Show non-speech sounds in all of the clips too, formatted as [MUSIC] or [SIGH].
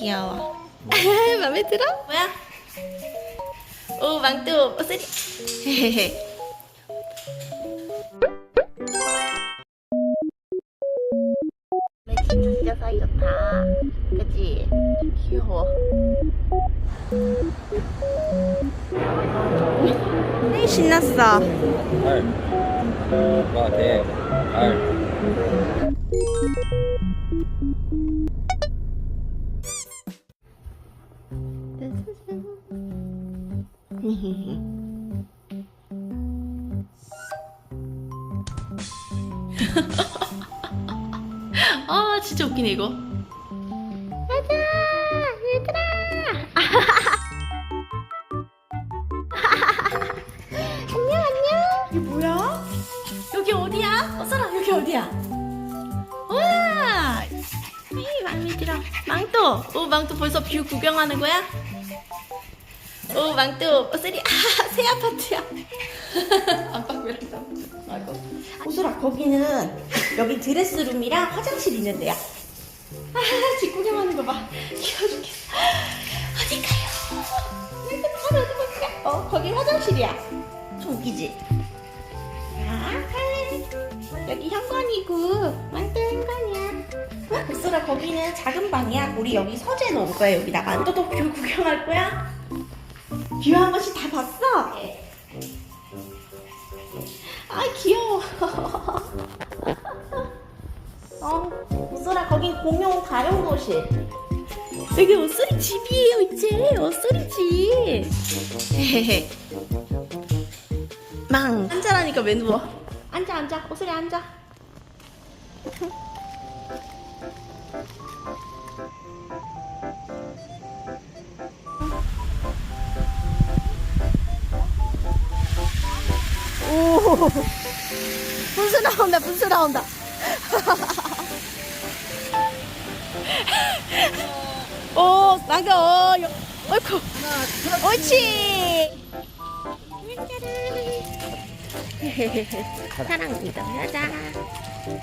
귀여워. [LAUGHS] 마음에 들어? 뭐야? 오 망토 어, 쓰리. 헤헤헤. 진짜 사이 좋다. 그치? 귀여워. 네, 신났어. 알. 와, 대. 알. 아 진짜 웃기네 이거. 가자 얘들아. [LAUGHS] 안녕 안녕. 이게 뭐야? 여기 어디야? 어서라 여기 어디야? 우와. 이 마음에 들어. 망토. 오 망토 벌써 뷰 구경하는 거야? 오 망토. 어서리. 아새 아파트야. [LAUGHS] 안방 베란다. 아이고. 오소라 거기는 여기 드레스룸이랑 화장실 있는데요. 아, 집 구경 하는 거 봐. 귀여워 죽겠어. 어디 가요? 여기 바로 어디 갈까? 어, 거기 화장실이야. 좀 웃기지? 아. 여기 현관이고, 완전 현관이야. 오소라 거기는 작은 방이야. 우리 여기 서재 놓을 거야, 여기다가. 너도 뷰 [LAUGHS] 구경할 거야? 뷰한 번씩 다 봤어? 아 귀여워. [LAUGHS] 어, 우소라 거긴 공용 다용도실. 여기 옷소리 집이에요 이제 옷소리 집. [LAUGHS] 망. 앉아라니까 왜 누워? 앉아 앉아 옷소리 앉아. [LAUGHS] [LAUGHS] 분수 나온다, 분수 나온다. 오, [LAUGHS] 나가, 어, 여, 어이쿠. 옳지. [LAUGHS] 사랑 믿어야자. 어,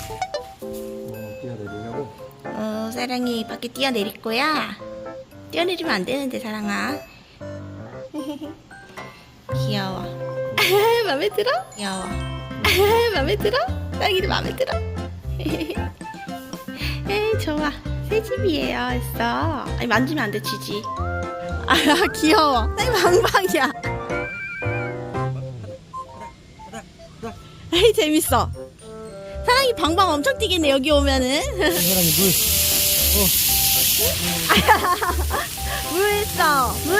뛰어내리려고. 어, 사랑이 밖에 뛰어내릴 거야. 뛰어내리면 안 되는데, 사랑아. 귀여워. [LAUGHS] 마음에 들어? 귀여워. [LAUGHS] 마음에 들어? 사랑이도 마음에 들어? [LAUGHS] 에이, 좋아. 새 집이에요, 했어. 아니, 만지면 안 돼, 지지. 아, 귀여워. 사랑이 방방이야. 에이, 재밌어. 사랑이 방방 엄청 뛰겠네, 여기 오면은. 사람이 물. 물 했어, 물.